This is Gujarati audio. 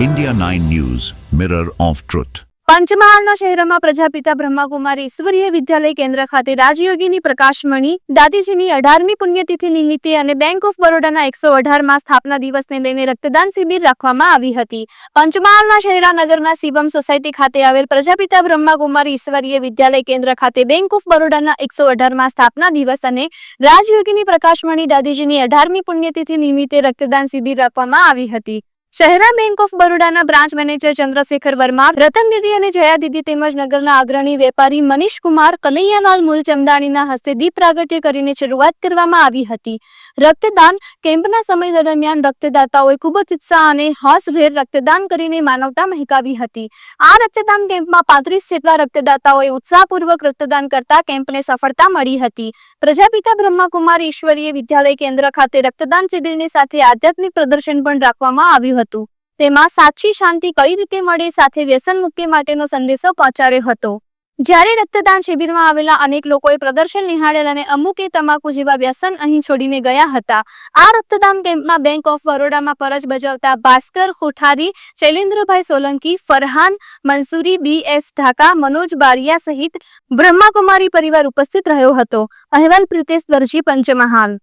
India 9 News, Mirror of Truth. પંચમહાલના શહેરમાં પ્રજાપિતા બ્રહ્માકુમારી ઈશ્વરીય વિદ્યાલય કેન્દ્ર ખાતે રાજયોગીની પ્રકાશમણી દાદીજીની અઢારમી પુણ્યતિથિ નિમિત્તે અને બેંક ઓફ બરોડાના એકસો અઢારમાં સ્થાપના દિવસને લઈને રક્તદાન શિબિર રાખવામાં આવી હતી પંચમહાલના શહેરાનગરના શિવમ સોસાયટી ખાતે આવેલ પ્રજાપિતા બ્રહ્માકુમારી ઈશ્વરીય વિદ્યાલય કેન્દ્ર ખાતે બેંક ઓફ બરોડાના એકસો અઢારમાં સ્થાપના દિવસ અને રાજયોગીની પ્રકાશમણી દાદીજીની અઢારમી પુણ્યતિથિ નિમિત્તે રક્તદાન શિબિર રાખવામાં આવી હતી શહેરા બેંક ઓફ બરોડાના બ્રાન્ચ મેનેજર ચંદ્રશેખર વર્મા, રતન દીદી અને જયા દીદી તેમજ નગરના અગ્રણી વેપારી મનીષ કુમાર, કનૈયાલાલ મૂલ ચમદાણીના હસ્તે દીપ પ્રાગટ્ય કરીને શરૂઆત કરવામાં આવી હતી. રક્તદાન કેમ્પના સમય દરમિયાન રક્તદાતાઓએ ખૂબ જ ઉત્સાહ અને હોશભેર રક્તદાન કરીને માનવતા મહેકાવી હતી. આ રક્તદાન કેમ્પમાં પાંત્રીસ જેટલા રક્તદાતાઓએ ઉત્સાહપૂર્વક રક્તદાન કરતા કેમ્પને સફળતા મળી હતી. પ્રજાપિતા બ્રહ્માકુમાર ઈશ્વરીય વિદ્યાલય કેન્દ્ર ખાતે રક્તદાન શિબિરની સાથે આધ્યાત્મિક પ્રદર્શન પણ રાખવામાં આવ્યું હતું. તેમાં સાચી શાંતિ કઈ રીતે મળે સાથે વ્યસન મુક્તિ માટેનો સંદેશો પહોંચાડ્યો હતો. જ્યારે રક્તદાન શિબિરમાં આવેલા અનેક લોકોએ પ્રદર્શન નિહાળેલ અને અમુકે તમાકુ જેવા વ્યસન અહીં છોડીને ગયા હતા. આ રક્તદાન કેમ્પમાં બેંક ઓફ બરોડામાં ફરજ બજાવતા ભાસ્કર કોઠારી, શૈલેન્દ્રભાઈ સોલંકી, ફરહાન મંસૂરી બી એસ ઢાકા, મનોજ બારિયા સહિત બ્રહ્માકુમારી પરિવાર ઉપસ્થિત રહ્યો હતો. અહેવાલ પ્રિતેશ દરજી, પંચમહાલ.